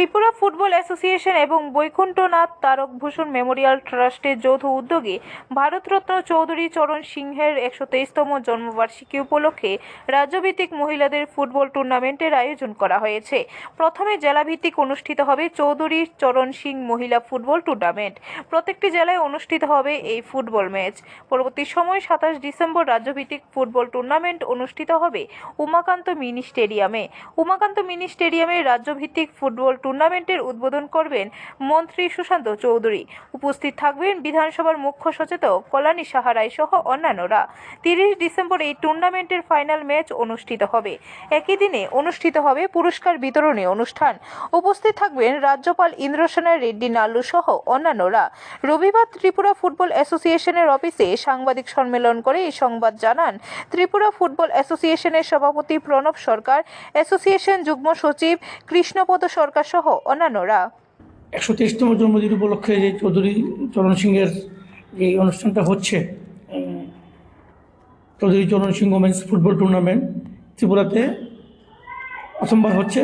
Tripura football association এবং Baikunthanath তারকভূষণ Memorial ট্রাস্টের যৌথ উদ্যোগে ভারতরত্ন চৌধুরী চরণ সিংহের একশো তেইশতম জন্মবার্ষিকী উপলক্ষে রাজ্যভিত্তিক মহিলাদের ফুটবল টুর্নামেন্টের আয়োজন করা হয়েছে। প্রথমে জেলাভিত্তিক অনুষ্ঠিত হবে চৌধুরী চরণ সিং মহিলা ফুটবল টুর্নামেন্ট। প্রত্যেকটি জেলায় অনুষ্ঠিত হবে এই ফুটবল ম্যাচ। পরবর্তী সময় সাতাশ ডিসেম্বর রাজ্যভিত্তিক ফুটবল টুর্নামেন্ট অনুষ্ঠিত হবে উমাকান্ত মিনি স্টেডিয়ামে। উমাকান্ত মিনি স্টেডিয়ামে রাজ্যভিত্তিক ফুটবল টুর্নামেন্টের উদ্বোধন করবেন মন্ত্রী সুশান্ত চৌধুরী। উপস্থিত থাকবেন বিধানসভার মুখ্য সচেতক কল্যাণী সাহারাই সহ অন্যান্যরা। তিরিশ ডিসেম্বর এই টুর্নামেন্টের ফাইনাল ম্যাচ অনুষ্ঠিত হবে। একই দিনে অনুষ্ঠিত হবে পুরস্কার বিতরণী অনুষ্ঠান। উপস্থিত থাকবেন রাজ্যপাল ইন্দ্রসেনা রেড্ডি নাল্লু সহ অন্যান্যরা। রবিবার ত্রিপুরা ফুটবল অ্যাসোসিয়েশনের অফিসে সাংবাদিক সম্মেলন করে এই সংবাদ জানান ত্রিপুরা ফুটবল অ্যাসোসিয়েশনের সভাপতি প্রণব সরকার, অ্যাসোসিয়েশন যুগ্ম সচিব কৃষ্ণপদ সরকার সহ অন্যান্যরা। একশো তেইশতম জন্মদিন উপলক্ষে যে চৌধুরী চরণ সিংয়ের যে অনুষ্ঠানটা হচ্ছে চৌধুরী চরণ সিংহ মেন্স ফুটবল টুর্নামেন্ট ত্রিপুরাতে প্রথমবার হচ্ছে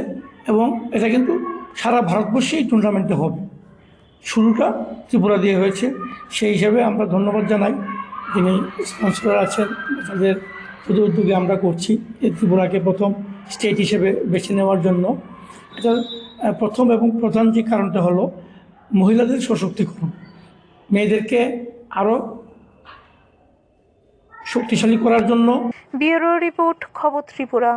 এবং এটা কিন্তু সারা ভারতবর্ষে এই টুর্নামেন্টে হবে। শুরুটা ত্রিপুরা দিয়ে হয়েছে। সেই হিসাবে আমরা ধন্যবাদ জানাই যিনি স্পন্সর আছেন তাদের শুধু উদ্যোগে আমরা করছি ত্রিপুরাকে প্রথম স্টেট হিসেবে বেছে নেওয়ার জন্য। এটা প্রথম এবং প্রধান যে কারণটা হলো মহিলাদের সশক্তিকরণ। মেয়েদেরকে আরও শক্তিশালী করার জন্য ব্যুরো রিপোর্ট, খবর ত্রিপুরা।